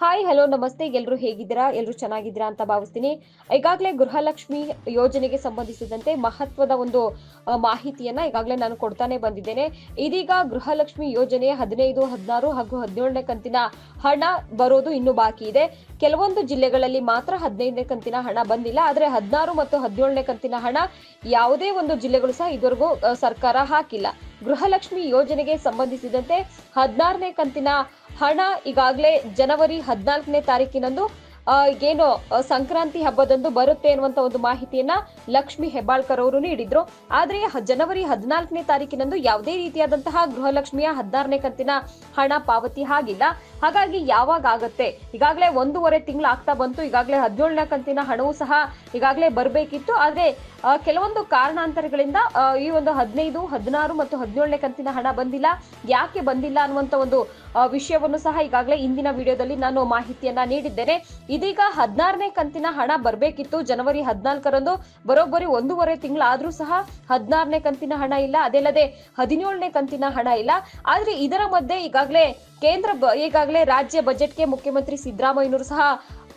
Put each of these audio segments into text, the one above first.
Hi hello ನಮಸ್ತೆ. ಎಲ್ಲರೂ ಹೇಗಿದ್ದೀರಾ? ಎಲ್ಲರೂ ಚೆನ್ನಾಗಿದ್ದೀರಾ ಅಂತ ಭಾವಿಸ್ತೀನಿ. ಈಗಾಗಲೇ ಗೃಹಲಕ್ಷ್ಮಿ ಯೋಜನೆಗೆ ಸಂಬಂಧಿಸಿದಂತೆ ಮಹತ್ವದ ಒಂದು ಮಾಹಿತಿಯನ್ನ ಈಗಾಗಲೇ ನಾನು ಕೊಡ್ತಾನೆ ಬಂದಿದ್ದೇನೆ. ಇದೀಗ ಗೃಹಲಕ್ಷ್ಮಿ ಯೋಜನೆ ಹದಿನೈದು, ಹದಿನಾರು ಹಾಗೂ ಹದಿನೇಳನೇ ಕಂತಿನ ಹಣ ಬರೋದು ಇನ್ನೂ ಬಾಕಿ ಇದೆ. ಕೆಲವೊಂದು ಜಿಲ್ಲೆಗಳಲ್ಲಿ ಮಾತ್ರ ಹದಿನೈದನೇ ಕಂತಿನ ಹಣ ಬಂದಿಲ್ಲ. ಆದ್ರೆ ಹದಿನಾರು ಮತ್ತು ಹದಿನೇಳನೇ ಕಂತಿನ ಹಣ ಯಾವುದೇ ಒಂದು ಜಿಲ್ಲೆಗಳು ಸಹ ಇದುವರೆಗೂ ಸರ್ಕಾರ ಹಾಕಿಲ್ಲ. ಗೃಹಲಕ್ಷ್ಮಿ ಯೋಜನೆಗೆ ಸಂಬಂಧಿಸಿದಂತೆ ಹದಿನಾರನೇ ಕಂತಿನ ಹಣ ಈಗಾಗಲೇ ಜನವರಿ ಹದಿನಾಲ್ಕನೇ ತಾರೀಕಿನಂದು ಏನು ಸಂಕ್ರಾಂತಿ ಹಬ್ಬದಂದು ಬರುತ್ತೆ ಅನ್ನುವಂತ ಒಂದು ಮಾಹಿತಿಯನ್ನ ಲಕ್ಷ್ಮಿ ಹೆಬ್ಬಾಳ್ಕರ್ ಅವರು ನೀಡಿದ್ರು. ಆದ್ರೆ ಜನವರಿ ಹದಿನಾಲ್ಕನೇ ತಾರೀಕಿನಂದು ಯಾವುದೇ ರೀತಿಯಾದಂತಹ ಗೃಹಲಕ್ಷ್ಮಿಯ ಹದಿನಾರನೇ ಕಂತಿನ ಹಣ ಪಾವತಿ ಆಗಿಲ್ಲ. ಹಾಗಾಗಿ ಯಾವಾಗ ಆಗತ್ತೆ? ಈಗಾಗಲೇ ಒಂದೂವರೆ ತಿಂಗಳು ಆಗ್ತಾ ಬಂತು. ಈಗಾಗಲೇ ಹದಿನೇಳನೇ ಕಂತಿನ ಹಣವೂ ಸಹ ಈಗಾಗಲೇ ಬರಬೇಕಿತ್ತು. ಆದ್ರೆ ಕೆಲವೊಂದು ಕಾರಣಾಂತರಗಳಿಂದ ಈ ಒಂದು ಹದಿನೈದು, ಹದಿನಾರು ಮತ್ತು ಹದಿನೇಳನೇ ಕಂತಿನ ಹಣ ಬಂದಿಲ್ಲ. ಯಾಕೆ ಬಂದಿಲ್ಲ ಅನ್ನುವಂತ ಒಂದು ವಿಷಯವನ್ನು ಸಹ ಈಗಾಗಲೇ ಇಂದಿನ ವಿಡಿಯೋದಲ್ಲಿ ನಾನು ಮಾಹಿತಿಯನ್ನ ನೀಡಿದ್ದೇನೆ. ಇದೀಗ ಹದಿನಾರನೇ ಕಂತಿನ ಹಣ ಬರಬೇಕಿತ್ತು. ಜನವರಿ ಹದಿನಾಲ್ಕರಂದು ಬರೋಬ್ಬರಿ ಒಂದೂವರೆ ತಿಂಗಳಾದ್ರೂ ಸಹ ಹದಿನಾರನೇ ಕಂತಿನ ಹಣ ಇಲ್ಲ. ಅದಲ್ಲದೆ ಹದಿನೇಳನೇ ಕಂತಿನ ಹಣ ಇಲ್ಲ. ಆದ್ರೆ ಇದರ ಮಧ್ಯೆ ಈಗಾಗಲೇ ಕೇಂದ್ರ ಈಗಾಗಲೇ ರಾಜ್ಯ ಬಜೆಟ್ಗೆ ಮುಖ್ಯಮಂತ್ರಿ ಸಿದ್ದರಾಮಯ್ಯನವರು ಸಹ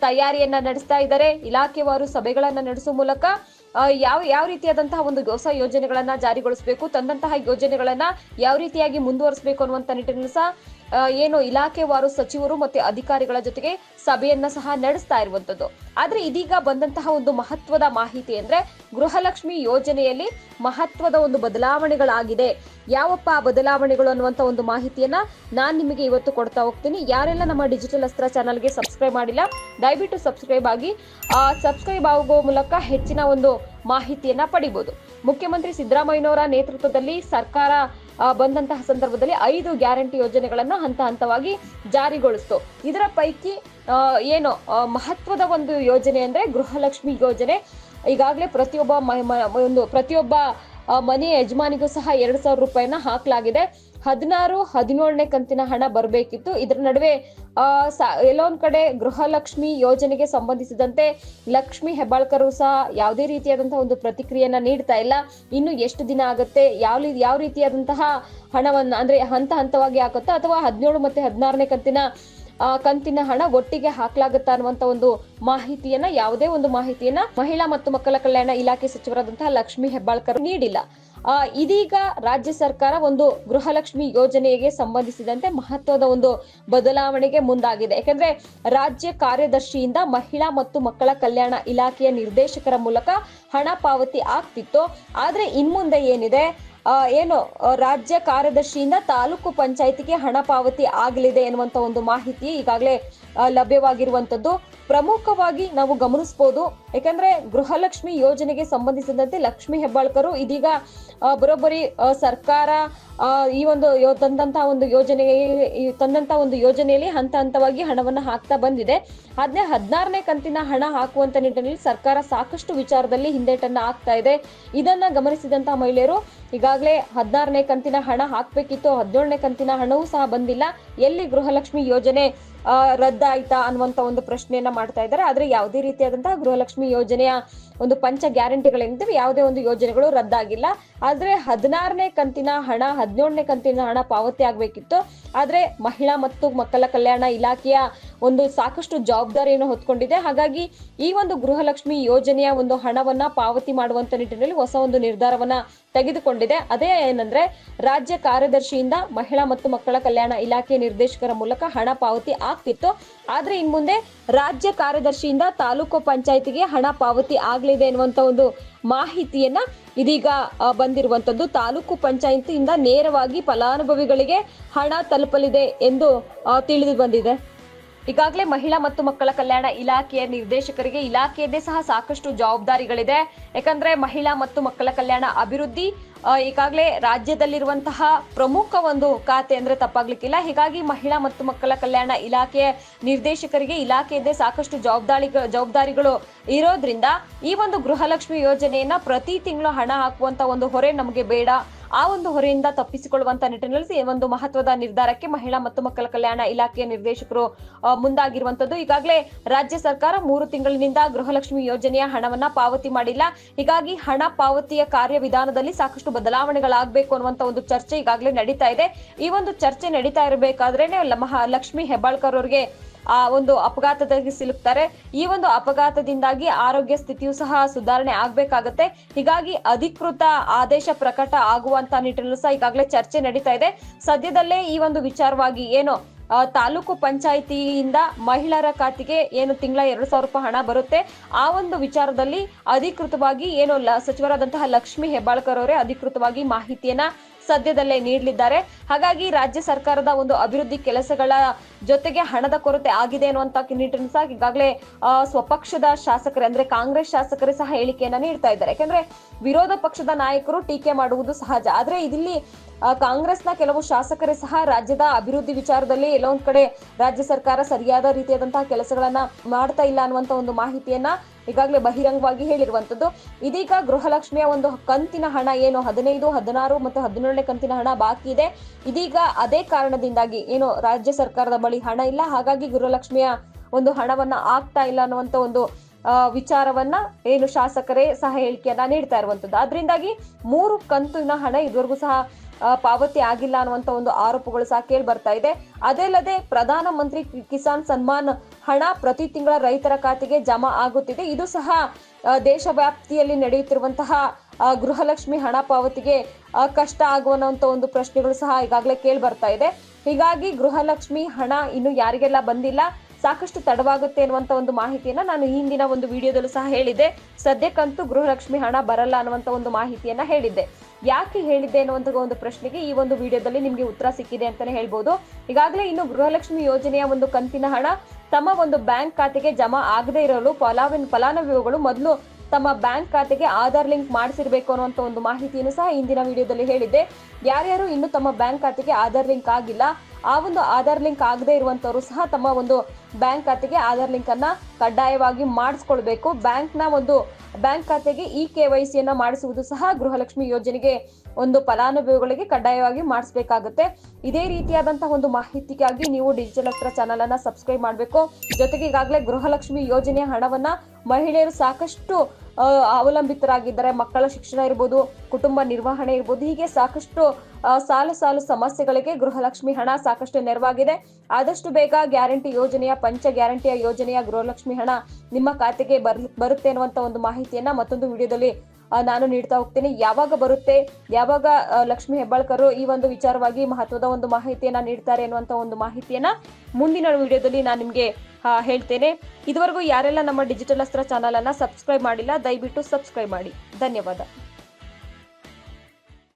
ತಯಾರಿಯನ್ನ ನಡೆಸ್ತಾ ಇದ್ದಾರೆ. ಇಲಾಖೆವಾರು ಸಭೆಗಳನ್ನ ನಡೆಸುವ ಮೂಲಕ ಯಾವ ಯಾವ ರೀತಿಯಾದಂತಹ ಒಂದು ಹೊಸ ಯೋಜನೆಗಳನ್ನ ಜಾರಿಗೊಳಿಸಬೇಕು, ತಂದಂತಹ ಯೋಜನೆಗಳನ್ನ ಯಾವ ರೀತಿಯಾಗಿ ಮುಂದುವರಿಸಬೇಕು ಅನ್ನುವಂತ ನಿಟ್ಟಿನಲ್ಲಿ ಸಹ ಏನು ಇಲಾಖೆವಾರು ಸಚಿವರು ಮತ್ತೆ ಅಧಿಕಾರಿಗಳ ಜೊತೆಗೆ ಸಭೆಯನ್ನ ಸಹ ನಡೆಸ್ತಾ ಇರುವಂತದ್ದು. ಆದ್ರೆ ಇದೀಗ ಬಂದಂತಹ ಒಂದು ಮಹತ್ವದ ಮಾಹಿತಿ ಅಂದ್ರೆ ಗೃಹಲಕ್ಷ್ಮಿ ಯೋಜನೆಯಲ್ಲಿ ಮಹತ್ವದ ಒಂದು ಬದಲಾವಣೆಗಳಾಗಿದೆ. ಯಾವಪ್ಪ ಆ ಬದಲಾವಣೆಗಳು ಅನ್ನುವಂತ ಒಂದು ಮಾಹಿತಿಯನ್ನ ನಾನು ನಿಮಗೆ ಇವತ್ತು ಕೊಡ್ತಾ ಹೋಗ್ತೀನಿ. ಯಾರೆಲ್ಲ ನಮ್ಮ ಡಿಜಿಟಲ್ ಅಸ್ತ್ರ ಚಾನಲ್ಗೆ ಸಬ್ಸ್ಕ್ರೈಬ್ ಮಾಡಿಲ್ಲ ದಯವಿಟ್ಟು ಸಬ್ಸ್ಕ್ರೈಬ್ ಆಗಿ ಸಬ್ಸ್ಕ್ರೈಬ್ ಆಗುವ ಮೂಲಕ ಹೆಚ್ಚಿನ ಒಂದು ಮಾಹಿತಿಯನ್ನ ಪಡಿಬಹುದು ಮುಖ್ಯಮಂತ್ರಿ ಸಿದ್ದರಾಮಯ್ಯನವರ ನೇತೃತ್ವದಲ್ಲಿ ಸರ್ಕಾರ ಆ, ಬಂದಂತಹ ಸಂದರ್ಭದಲ್ಲಿ ಐದು ಗ್ಯಾರಂಟಿ ಯೋಜನೆಗಳನ್ನ ಹಂತ ಹಂತವಾಗಿ ಜಾರಿಗೊಳಿಸ್ತು. ಇದರ ಪೈಕಿ ಏನು ಮಹತ್ವದ ಒಂದು ಯೋಜನೆ ಅಂದ್ರೆ ಗೃಹಲಕ್ಷ್ಮಿ ಯೋಜನೆ. ಈಗಾಗಲೇ ಪ್ರತಿಯೊಬ್ಬ ಒಂದು ಪ್ರತಿಯೊಬ್ಬ ಮನೆ ಯಜಮಾನಿಗೂ ಸಹ ಎರಡ್ ಸಾವಿರ ರೂಪಾಯಿನ ಹಾಕಲಾಗಿದೆ. ಹದಿನಾರು, ಹದಿನೇಳನೇ ಕಂತಿನ ಹಣ ಬರಬೇಕಿತ್ತು. ಇದರ ನಡುವೆ ಸ- ಎಲ್ಲೊಂದ್ ಕಡೆ ಗೃಹಲಕ್ಷ್ಮಿ ಯೋಜನೆಗೆ ಸಂಬಂಧಿಸಿದಂತೆ ಲಕ್ಷ್ಮಿ ಹೆಬ್ಬಾಳ್ಕರು ಸಹ ಯಾವುದೇ ರೀತಿಯಾದಂತಹ ಒಂದು ಪ್ರತಿಕ್ರಿಯೆಯನ್ನ ನೀಡ್ತಾ ಇಲ್ಲ. ಇನ್ನು ಎಷ್ಟು ದಿನ ಆಗುತ್ತೆ, ಯಾವ ಯಾವ ರೀತಿಯಾದಂತಹ ಹಣವನ್ನು, ಅಂದ್ರೆ ಹಂತ ಹಂತವಾಗಿ ಹಾಕುತ್ತಾ ಅಥವಾ ಹದಿನೇಳು ಮತ್ತೆ ಹದಿನಾರನೇ ಕಂತಿನ ಕಂತಿನ ಹಣ ಒಟ್ಟಿಗೆ ಹಾಕ್ಲಾಗುತ್ತಾ ಅನ್ನುವಂತ ಒಂದು ಮಾಹಿತಿಯನ್ನ, ಯಾವುದೇ ಒಂದು ಮಾಹಿತಿಯನ್ನ ಮಹಿಳಾ ಮತ್ತು ಮಕ್ಕಳ ಕಲ್ಯಾಣ ಇಲಾಖೆ ಸಚಿವರಾದಂತಹ ಲಕ್ಷ್ಮಿ ಹೆಬ್ಬಾಳ್ಕರ್ ನೀಡಿಲ್ಲ. ಇದೀಗ ರಾಜ್ಯ ಸರ್ಕಾರ ಒಂದು ಗೃಹಲಕ್ಷ್ಮಿ ಯೋಜನೆಗೆ ಸಂಬಂಧಿಸಿದಂತೆ ಮಹತ್ವದ ಒಂದು ಬದಲಾವಣೆಗೆ ಮುಂದಾಗಿದೆ. ಯಾಕಂದ್ರೆ ರಾಜ್ಯ ಕಾರ್ಯದರ್ಶಿಯಿಂದ ಮಹಿಳಾ ಮತ್ತು ಮಕ್ಕಳ ಕಲ್ಯಾಣ ಇಲಾಖೆಯ ನಿರ್ದೇಶಕರ ಮೂಲಕ ಹಣ ಪಾವತಿ ಆಗ್ತಿತ್ತು. ಆದ್ರೆ ಇನ್ಮುಂದೆ ಏನಿದೆ? ಏನು ರಾಜ್ಯ ಕಾರ್ಯದರ್ಶಿಯಿಂದ ತಾಲೂಕು ಪಂಚಾಯತಿಗೆ ಹಣ ಪಾವತಿ ಆಗಲಿದೆ ಎನ್ನುವಂತ ಒಂದು ಮಾಹಿತಿ ಈಗಾಗಲೇ ಲಭ್ಯವಾಗಿರುವಂತದ್ದು ಪ್ರಮುಖವಾಗಿ ನಾವು ಗಮನಿಸಬಹುದು ಯಾಕಂದ್ರೆ ಗೃಹಲಕ್ಷ್ಮಿ ಯೋಜನೆಗೆ ಸಂಬಂಧಿಸಿದಂತೆ ಲಕ್ಷ್ಮಿ ಹೆಬ್ಬಾಳ್ಕರು ಇದೀಗ ಬರೋಬ್ಬರಿ ಸರ್ಕಾರ ಈ ಒಂದು ತಂದಂತಹ ಒಂದು ಯೋಜನೆ ಈ ತಂದಂತಹ ಒಂದು ಯೋಜನೆಯಲ್ಲಿ ಹಂತ ಹಂತವಾಗಿ ಹಣವನ್ನ ಹಾಕ್ತಾ ಬಂದಿದೆ. ಅದನ್ನೇ ಹದಿನಾರನೇ ಕಂತಿನ ಹಣ ಹಾಕುವಂತ ನಿಟ್ಟಿನಲ್ಲಿ ಸರ್ಕಾರ ಸಾಕಷ್ಟು ವಿಚಾರದಲ್ಲಿ ಹಿಂದೇಟನ್ನ ಹಾಕ್ತಾ ಇದೆ. ಇದನ್ನ ಗಮನಿಸಿದಂತಹ ಮಹಿಳೆಯರು ಈಗಾಗಲೇ ಹದಿನಾರನೇ ಕಂತಿನ ಹಣ ಹಾಕಬೇಕಿತ್ತು ಹದಿನೇಳನೇ ಕಂತಿನ ಹಣವೂ ಸಹ ಬಂದಿಲ್ಲ. ಎಲ್ಲಿ ಗೃಹಲಕ್ಷ್ಮಿ ಯೋಜನೆ ರದ್ದಾಯ್ತಾ ಅನ್ನುವಂತ ಒಂದು ಪ್ರಶ್ನೆಯನ್ನ ಮಾಡ್ತಾ ಇದ್ದಾರೆ. ಆದ್ರೆ ಯಾವುದೇ ರೀತಿಯಾದಂತಹ ಗೃಹಲಕ್ಷ್ಮಿ ಯೋಜನೆಯ ಒಂದು ಪಂಚ ಗ್ಯಾರಂಟಿಗಳೇನಿದ್ದಾವೆ ಯಾವುದೇ ಒಂದು ಯೋಜನೆಗಳು ರದ್ದಾಗಿಲ್ಲ. ಆದ್ರೆ ಹದಿನಾರನೇ ಕಂತಿನ ಹಣ, ಹದಿನೇಳನೇ ಕಂತಿನ ಹಣ ಪಾವತಿ ಆಗ್ಬೇಕಿತ್ತು. ಆದ್ರೆ ಮಹಿಳಾ ಮತ್ತು ಮಕ್ಕಳ ಕಲ್ಯಾಣ ಇಲಾಖೆಯ ಒಂದು ಸಾಕಷ್ಟು ಜವಾಬ್ದಾರಿಯನ್ನು ಹೊತ್ಕೊಂಡಿದೆ. ಹಾಗಾಗಿ ಈ ಒಂದು ಗೃಹಲಕ್ಷ್ಮಿ ಯೋಜನೆಯ ಒಂದು ಹಣವನ್ನ ಪಾವತಿ ಮಾಡುವಂತ ನಿಟ್ಟಿನಲ್ಲಿ ಹೊಸ ಒಂದು ನಿರ್ಧಾರವನ್ನ ತೆಗೆದುಕೊಂಡಿದೆ. ಅದೇ ಏನಂದ್ರೆ, ರಾಜ್ಯ ಕಾರ್ಯದರ್ಶಿಯಿಂದ ಮಹಿಳಾ ಮತ್ತು ಮಕ್ಕಳ ಕಲ್ಯಾಣ ಇಲಾಖೆ ನಿರ್ದೇಶಕರ ಮೂಲಕ ಹಣ ಪಾವತಿ ಆಗ್ತಿತ್ತು. ಆದ್ರೆ ಇನ್ ಮುಂದೆ ರಾಜ್ಯ ಕಾರ್ಯದರ್ಶಿಯಿಂದ ತಾಲೂಕು ಪಂಚಾಯತಿಗೆ ಹಣ ಪಾವತಿ ಆಗ್ಲಿದೆ ಎನ್ನುವಂತ ಒಂದು ಮಾಹಿತಿಯನ್ನ ಇದೀಗ ಬಂದಿರುವಂತದ್ದು. ತಾಲೂಕು ಪಂಚಾಯತಿಯಿಂದ ನೇರವಾಗಿ ಫಲಾನುಭವಿಗಳಿಗೆ ಹಣ ತಲುಪಲಿದೆ ಎಂದು ತಿಳಿದು ಬಂದಿದೆ. ಈಗಾಗಲೇ ಮಹಿಳಾ ಮತ್ತು ಮಕ್ಕಳ ಕಲ್ಯಾಣ ಇಲಾಖೆಯ ನಿರ್ದೇಶಕರಿಗೆ ಇಲಾಖೆಯದೇ ಸಹ ಸಾಕಷ್ಟು ಜವಾಬ್ದಾರಿಗಳಿದೆ. ಯಾಕಂದ್ರೆ ಮಹಿಳಾ ಮತ್ತು ಮಕ್ಕಳ ಕಲ್ಯಾಣ ಅಭಿವೃದ್ಧಿ ಈಗಾಗಲೇ ರಾಜ್ಯದಲ್ಲಿರುವಂತಹ ಪ್ರಮುಖ ಒಂದು ಖಾತೆ ಅಂದ್ರೆ ತಪ್ಪಾಗ್ಲಿಕ್ಕಿಲ್ಲ ಹೀಗಾಗಿ ಮಹಿಳಾ ಮತ್ತು ಮಕ್ಕಳ ಕಲ್ಯಾಣ ಇಲಾಖೆಯ ನಿರ್ದೇಶಕರಿಗೆ ಇಲಾಖೆಯದೇ ಸಾಕಷ್ಟು ಜವಾಬ್ದಾರಿ, ಜವಾಬ್ದಾರಿಗಳು ಇರೋದ್ರಿಂದ ಈ ಒಂದು ಗೃಹಲಕ್ಷ್ಮಿ ಯೋಜನೆಯನ್ನ ಪ್ರತಿ ತಿಂಗಳು ಹಣ ಹಾಕುವಂತ ಒಂದು ಹೊರೆ ನಮಗೆ ಬೇಡ. ಆ ಒಂದು ಹೊರೆಯಿಂದ ತಪ್ಪಿಸಿಕೊಳ್ಳುವಂತ ನಿಟ್ಟಿನಲ್ಲಿ ಒಂದು ಮಹತ್ವದ ನಿರ್ಧಾರಕ್ಕೆ ಮಹಿಳಾ ಮತ್ತು ಮಕ್ಕಳ ಕಲ್ಯಾಣ ಇಲಾಖೆಯ ನಿರ್ದೇಶಕರು ಮುಂದಾಗಿರುವಂತದ್ದು. ಈಗಾಗಲೇ ರಾಜ್ಯ ಸರ್ಕಾರ ಮೂರು ತಿಂಗಳಿನಿಂದ ಗೃಹಲಕ್ಷ್ಮಿ ಯೋಜನೆಯ ಹಣವನ್ನ ಪಾವತಿ ಮಾಡಿಲ್ಲ. ಹೀಗಾಗಿ ಹಣ ಪಾವತಿಯ ಕಾರ್ಯವಿಧಾನದಲ್ಲಿ ಸಾಕಷ್ಟು ಬದಲಾವಣೆಗಳಾಗಬೇಕು ಅನ್ನುವಂತ ಒಂದು ಚರ್ಚೆ ಈಗಾಗಲೇ ನಡೀತಾ ಇದೆ. ಈ ಒಂದು ಚರ್ಚೆ ನಡೀತಾ ಇರಬೇಕಾದ್ರೇನೆ ಮಹಾಲಕ್ಷ್ಮಿ ಲಕ್ಷ್ಮಿ ಹೆಬ್ಬಾಳ್ಕರ್ ಅವರಿಗೆ ಆ ಒಂದು ಅಪಘಾತದಲ್ಲಿ ಸಿಲುಕ್ತಾರೆ. ಈ ಒಂದು ಅಪಘಾತದಿಂದಾಗಿ ಆರೋಗ್ಯ ಸ್ಥಿತಿಯು ಸಹ ಸುಧಾರಣೆ ಆಗ್ಬೇಕಾಗತ್ತೆ. ಹೀಗಾಗಿ ಅಧಿಕೃತ ಆದೇಶ ಪ್ರಕಟ ಆಗುವಂತ ನಿಟ್ಟಿನಲ್ಲೂ ಸಹ ಈಗಾಗಲೇ ಚರ್ಚೆ ನಡೀತಾ ಇದೆ. ಸದ್ಯದಲ್ಲೇ ಈ ಒಂದು ವಿಚಾರವಾಗಿ ಏನು ತಾಲೂಕು ಪಂಚಾಯಿತಿಯಿಂದ ಮಹಿಳೆಯರ ಖಾತೆಗೆ ಏನು ತಿಂಗಳ ಎರಡು ಸಾವಿರ ರೂಪಾಯಿ ಹಣ ಬರುತ್ತೆ? ಆ ಒಂದು ವಿಚಾರದಲ್ಲಿ ಅಧಿಕೃತವಾಗಿ ಏನು ಸಚಿವರಾದಂತಹ ಲಕ್ಷ್ಮಿ ಹೆಬ್ಬಾಳ್ಕರ್ ಅವರೇ ಅಧಿಕೃತವಾಗಿ ಮಾಹಿತಿಯನ್ನ ಸದ್ಯದಲ್ಲೇ ನೀಡಲಿದ್ದಾರೆ. ಹಾಗಾಗಿ ರಾಜ್ಯ ಸರ್ಕಾರದ ಒಂದು ಅಭಿವೃದ್ಧಿ ಕೆಲಸಗಳ ಜೊತೆಗೆ ಹಣದ ಕೊರತೆ ಆಗಿದೆ ಅನ್ನುವಂತ ನಿಟ್ಟಿನ ಸಹ ಈಗಾಗಲೇ ಸ್ವಪಕ್ಷದ ಶಾಸಕರೇ ಅಂದ್ರೆ ಕಾಂಗ್ರೆಸ್ ಶಾಸಕರೇ ಸಹ ಹೇಳಿಕೆಯನ್ನ ನೀಡ್ತಾ ಇದ್ದಾರೆ. ಯಾಕಂದ್ರೆ ವಿರೋಧ ಪಕ್ಷದ ನಾಯಕರು ಟೀಕೆ ಮಾಡುವುದು ಸಹಜ. ಆದ್ರೆ ಇದಿಲ್ಲಿ ಆ, ಕಾಂಗ್ರೆಸ್ನ ಕೆಲವು ಶಾಸಕರೇ ಸಹ ರಾಜ್ಯದ ಅಭಿವೃದ್ಧಿ ವಿಚಾರದಲ್ಲಿ ಎಲ್ಲೋ ಒಂದ್ ಕಡೆ ರಾಜ್ಯ ಸರ್ಕಾರ ಸರಿಯಾದ ರೀತಿಯಾದಂತಹ ಕೆಲಸಗಳನ್ನ ಮಾಡ್ತಾ ಇಲ್ಲ ಅನ್ನುವಂತ ಒಂದು ಮಾಹಿತಿಯನ್ನ ಈಗಾಗಲೇ ಬಹಿರಂಗವಾಗಿ ಹೇಳಿರುವಂತದ್ದು. ಇದೀಗ ಗೃಹಲಕ್ಷ್ಮಿಯ ಒಂದು ಕಂತಿನ ಹಣ ಏನು? ಹದಿನೈದು, ಹದಿನಾರು ಮತ್ತು ಹದಿನೇಳನೇ ಕಂತಿನ ಹಣ ಬಾಕಿ ಇದೆ. ಇದೀಗ ಅದೇ ಕಾರಣದಿಂದಾಗಿ ಏನು ರಾಜ್ಯ ಸರ್ಕಾರದ ಬಳಿ ಹಣ ಇಲ್ಲ. ಹಾಗಾಗಿ ಗೃಹಲಕ್ಷ್ಮಿಯ ಒಂದು ಹಣವನ್ನ ಆಗ್ತಾ ಇಲ್ಲ ಅನ್ನುವಂತ ಒಂದು ವಿಚಾರವನ್ನ ಏನು ಶಾಸಕರೇ ಸಹ ಹೇಳಿಕೆಯನ್ನ ನೀಡ್ತಾ ಇರುವಂತದ್ದು. ಅದರಿಂದಾಗಿ ಮೂರು ಕಂತಿನ ಹಣ ಇದುವರೆಗೂ ಸಹ ಪಾವತಿ ಆಗಿಲ್ಲ ಅನ್ನುವಂತ ಒಂದು ಆರೋಪಗಳು ಸಹ ಕೇಳಿ ಬರ್ತಾ ಇದೆ. ಅದೇ ಅಲ್ಲದೆ ಪ್ರಧಾನ ಮಂತ್ರಿ ಕಿಸಾನ್ ಸನ್ಮಾನ್ ಹಣ ಪ್ರತಿ ತಿಂಗಳ ರೈತರ ಖಾತೆಗೆ ಜಮಾ ಆಗುತ್ತಿದೆ. ಇದು ಸಹ ದೇಶವ್ಯಾಪ್ತಿಯಲ್ಲಿ ದೇಶ ವ್ಯಾಪ್ತಿಯಲ್ಲಿ ನಡೆಯುತ್ತಿರುವಂತಹ ಗೃಹಲಕ್ಷ್ಮಿ ಹಣ ಪಾವತಿಗೆ ಕಷ್ಟ ಆಗುವಂತ ಒಂದು ಪ್ರಶ್ನೆಗಳು ಸಹ ಈಗಾಗಲೇ ಕೇಳಿ ಬರ್ತಾ ಇದೆ. ಹೀಗಾಗಿ ಗೃಹಲಕ್ಷ್ಮಿ ಹಣ ಇನ್ನು ಯಾರಿಗೆಲ್ಲ ಬಂದಿಲ್ಲ, ಸಾಕಷ್ಟು ತಡವಾಗುತ್ತೆ ಅನ್ನುವಂತ ಒಂದು ಮಾಹಿತಿಯನ್ನ ನಾನು ಹಿಂದಿನ ಒಂದು ವಿಡಿಯೋದಲ್ಲೂ ಸಹ ಹೇಳಿದ್ದೆ. ಸದ್ಯಕ್ಕಂತೂ ಗೃಹಲಕ್ಷ್ಮಿ ಹಣ ಬರಲ್ಲ ಅನ್ನುವಂತ ಒಂದು ಮಾಹಿತಿಯನ್ನ ಹೇಳಿದ್ದೆ. ಯಾಕೆ ಹೇಳಿದ್ದೆ ಅನ್ನುವಂತ ಒಂದು ಪ್ರಶ್ನೆಗೆ ಈ ಒಂದು ವಿಡಿಯೋದಲ್ಲಿ ನಿಮ್ಗೆ ಉತ್ತರ ಸಿಕ್ಕಿದೆ ಅಂತಾನೆ ಹೇಳ್ಬೋದು. ಈಗಾಗಲೇ ಇನ್ನು ಗೃಹಲಕ್ಷ್ಮಿ ಯೋಜನೆಯ ಒಂದು ಕಂತಿನ ಹಣ ತಮ್ಮ ಒಂದು ಬ್ಯಾಂಕ್ ಖಾತೆಗೆ ಜಮಾ ಆಗದೇ ಇರಲು ಫಲಾವಿನ ಫಲಾನುಭವಿಗಳು ಮೊದಲು ತಮ್ಮ ಬ್ಯಾಂಕ್ ಖಾತೆಗೆ ಆಧಾರ್ ಲಿಂಕ್ ಮಾಡಿಸಿರ್ಬೇಕು ಅನ್ನುವಂತ ಒಂದು ಮಾಹಿತಿಯನ್ನು ಸಹ ಇಂದಿನ ವಿಡಿಯೋದಲ್ಲಿ ಹೇಳಿದ್ದೆ. ಯಾರ್ಯಾರು ಇನ್ನು ತಮ್ಮ ಬ್ಯಾಂಕ್ ಖಾತೆಗೆ ಆಧಾರ್ ಲಿಂಕ್ ಆಗಿಲ್ಲ ಆ ಒಂದು ಆಧಾರ್ ಲಿಂಕ್ ಆಗದೇ ಇರುವಂತವರು ಸಹ ತಮ್ಮ ಒಂದು ಬ್ಯಾಂಕ್ ಖಾತೆಗೆ ಆಧಾರ್ ಲಿಂಕ್ ಅನ್ನ ಕಡ್ಡಾಯವಾಗಿ ಮಾಡಿಸ್ಕೊಳ್ಬೇಕು. ಬ್ಯಾಂಕ್ನ ಒಂದು, ಬ್ಯಾಂಕ್ ಖಾತೆಗೆ ಇ ಕೆ ವೈ ಸಿಯನ್ನ ಮಾಡಿಸುವುದು ಸಹ ಗೃಹಲಕ್ಷ್ಮಿ ಯೋಜನೆಗೆ ಒಂದು ಫಲಾನುಭವಿಗಳಿಗೆ ಕಡ್ಡಾಯವಾಗಿ ಮಾಡಿಸ್ಬೇಕಾಗುತ್ತೆ. ಇದೇ ರೀತಿಯಾದಂತಹ ಒಂದು ಮಾಹಿತಿಗಾಗಿ ನೀವು ಡಿಜಿಟಲ್ ಅಸ್ತ್ರ ಚಾನಲ್ ಅನ್ನ ಸಬ್ಸ್ಕ್ರೈಬ್ ಮಾಡಬೇಕು. ಜೊತೆಗೆ ಈಗಾಗಲೇ ಗೃಹಲಕ್ಷ್ಮಿ ಯೋಜನೆಯ ಹಣವನ್ನ ಮಹಿಳೆಯರು ಸಾಕಷ್ಟು ಅವಲಂಬಿತರಾಗಿದ್ದಾರೆ. ಮಕ್ಕಳ ಶಿಕ್ಷಣ ಇರ್ಬೋದು, ಕುಟುಂಬ ನಿರ್ವಹಣೆ ಇರ್ಬೋದು, ಹೀಗೆ ಸಾಕಷ್ಟು ಸಾಲು ಸಾಲು ಸಮಸ್ಯೆಗಳಿಗೆ ಗೃಹಲಕ್ಷ್ಮಿ ಹಣ ಸಾಕಷ್ಟು ನೆರವಾಗಿದೆ. ಆದಷ್ಟು ಬೇಗ ಗ್ಯಾರಂಟಿ ಯೋಜನೆಯ, ಪಂಚ ಗ್ಯಾರಂಟಿಯ ಯೋಜನೆಯ ಗೃಹಲಕ್ಷ್ಮಿ ಹಣ ನಿಮ್ಮ ಖಾತೆಗೆ ಬರ್, ಬರುತ್ತೆ ಅನ್ನುವಂತ ಒಂದು ಮಾಹಿತಿಯನ್ನ ಮತ್ತೊಂದು ವಿಡಿಯೋದಲ್ಲಿ ನಾನು ನೀಡ್ತಾ ಹೋಗ್ತೀನಿ. ಯಾವಾಗ ಬರುತ್ತೆ, ಯಾವಾಗ ಲಕ್ಷ್ಮಿ ಹೆಬ್ಬಾಳ್ಕರ್ ಈ ಒಂದು ವಿಚಾರವಾಗಿ ಮಹತ್ವದ ಒಂದು ಮಾಹಿತಿಯನ್ನ ನೀಡ್ತಾರೆ ಅನ್ನುವಂತ ಒಂದು ಮಾಹಿತಿಯನ್ನ ಮುಂದಿನ ವಿಡಿಯೋದಲ್ಲಿ ನಾನು ನಿಮ್ಗೆ ಹೇಳ್ತೇನೆ. ಇದುವರೆಗೂ ಯಾರೆಲ್ಲ ನಮ್ಮ ಡಿಜಿಟಲ್ ಅಸ್ತ್ರ ಚಾನಲ್ ಅನ್ನ ಸಬ್ಸ್ಕ್ರೈಬ್ ಮಾಡಿಲ್ಲ, ದಯವಿಟ್ಟು ಸಬ್ಸ್ಕ್ರೈಬ್ ಮಾಡಿ. ಧನ್ಯವಾದ.